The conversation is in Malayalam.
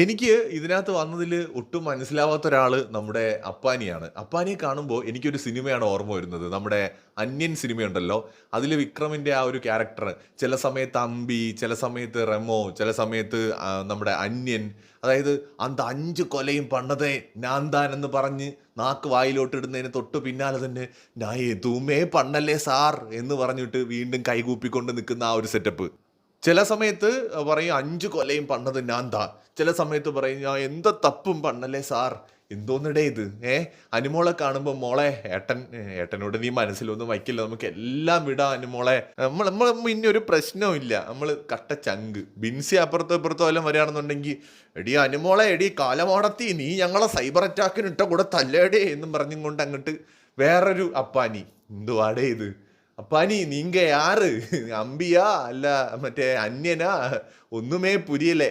എനിക്ക് ഇതിനകത്ത് വന്നതിൽ ഒട്ടും മനസ്സിലാവാത്ത ഒരാൾ നമ്മുടെ അപ്പാനിയാണ്. അപ്പാനിയെ കാണുമ്പോൾ എനിക്കൊരു സിനിമയാണ് ഓർമ്മ വരുന്നത്. നമ്മുടെ അന്യൻ സിനിമയുണ്ടല്ലോ. അതിൽ വിക്രമിന്റെ ആ ഒരു ക്യാരക്ടർ ചില സമയത്ത് അമ്പി ചില സമയത്ത് റെമോ ചില സമയത്ത് നമ്മുടെ അന്യൻ. അതായത് അന്ത അഞ്ച് കൊലയും പണ്ടതേ ഞാൻ താൻ എന്ന് പറഞ്ഞ് നാക്ക് വായിലോട്ടിടുന്നതിന് തൊട്ട് പിന്നാലെ തന്നെ ഞാൻ എതുമേ പണ്ണല്ലേ സാർ? എന്ന് പറഞ്ഞിട്ട് വീണ്ടും കൈകൂപ്പിക്കൊണ്ട് നിൽക്കുന്ന ആ ഒരു സെറ്റപ്പ്. ചില സമയത്ത് പറയും അഞ്ച് കൊലയും പണ്ണത് ഞാൻ താ. ചില സമയത്ത് പറയും ഞാൻ എന്താ തപ്പും പണ്ണല്ലേ സാർ? എന്തോന്നിടേ ഇത്? ഏ? അനുമോളെ കാണുമ്പോൾ മോളെ ഏട്ടൻ ഏട്ടനോട് നീ മനസ്സിലൊന്നും വയ്ക്കില്ല. നമുക്ക് എല്ലാം വിടാം അനുമോളെ. നമ്മൾ നമ്മൾ ഇനി ഒരു പ്രശ്നവും ഇല്ല. നമ്മൾ കട്ട ചങ്ക്. ബിൻസി അപ്പുറത്തും ഇപ്പുറത്തോ എല്ലാം വരികയാണെന്നുണ്ടെങ്കിൽ എടി അനുമോളെ എടി കാലമോടത്തി നീ ഞങ്ങളെ സൈബർ അറ്റാക്കിന് ഇട്ട കൂടെ തല്ലേടേ എന്നും പറഞ്ഞും കൊണ്ട് അങ്ങോട്ട് വേറൊരു അപ്പാനി. എന്തുവാടേ ഇത്? അപ്പാനി നീങ്ക ആറ് അമ്പിയാ അല്ല മറ്റേ അന്യനാ ഒന്നുമേ പുരിയലേ